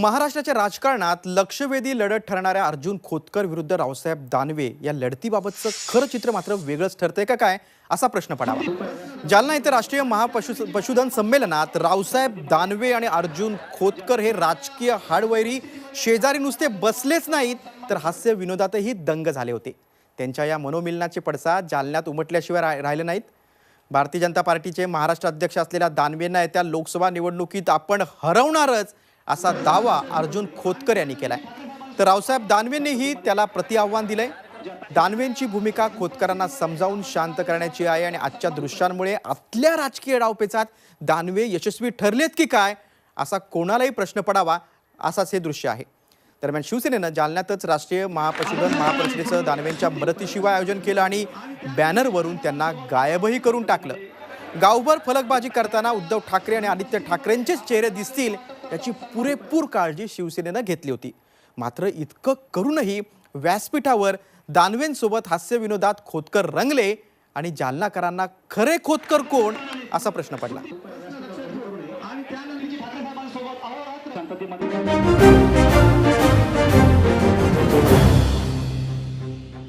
महाराष्ट्राच्या राजकारणात लक्षवेधी लढत ठरणाऱ्या अर्जुन खोतकर विरुद्ध रावसाहेब दानवे या लढतीबाबतचं खरं चित्र मात्र वेगळंच ठरतंय का काय असा प्रश्न पडावा. जालना इथं राष्ट्रीय महापशु पशुधन संमेलनात रावसाहेब दानवे आणि अर्जुन खोतकर हे राजकीय हाडवैरी शेजारी नुसते बसलेच नाहीत तर हास्य विनोदातही दंग झाले होते. त्यांच्या या मनोमिलनाचे पडसाद जालन्यात उमटल्याशिवाय रा राहिले नाहीत. भारतीय जनता पार्टीचे महाराष्ट्र अध्यक्ष असलेल्या दानवेंना येत्या लोकसभा निवडणुकीत आपण हरवणारच असा दावा अर्जुन खोतकर यांनी केलाय. तर रावसाहेब दानवेंनीही त्याला प्रतिआव्हान दिलंय. दानवेंची भूमिका खोतकरांना समजावून शांत करण्याची आहे आणि आजच्या दृश्यांमुळे आतल्या राजकीय डावपेचात दानवे यशस्वी ठरलेत की काय असा कोणालाही प्रश्न पडावा असाच हे दृश्य आहे. दरम्यान शिवसेनेनं जालन्यातच राष्ट्रीय महापशुधन महापरिषदेचं दानवेंच्या मदतीशिवाय आयोजन केलं आणि बॅनरवरून त्यांना गायबही करून टाकलं. गावभर फलकबाजी करताना उद्धव ठाकरे आणि आदित्य ठाकरेंचेच चेहरे दिसतील याची पुरेपूर काळजी शिवसेनेनं घेतली होती. मात्र इतकं करूनही व्यासपीठावर दानवेंसोबत हास्यविनोदात खोतकर रंगले आणि जालनाकरांना खरे खोतकर कोण असा प्रश्न पडला.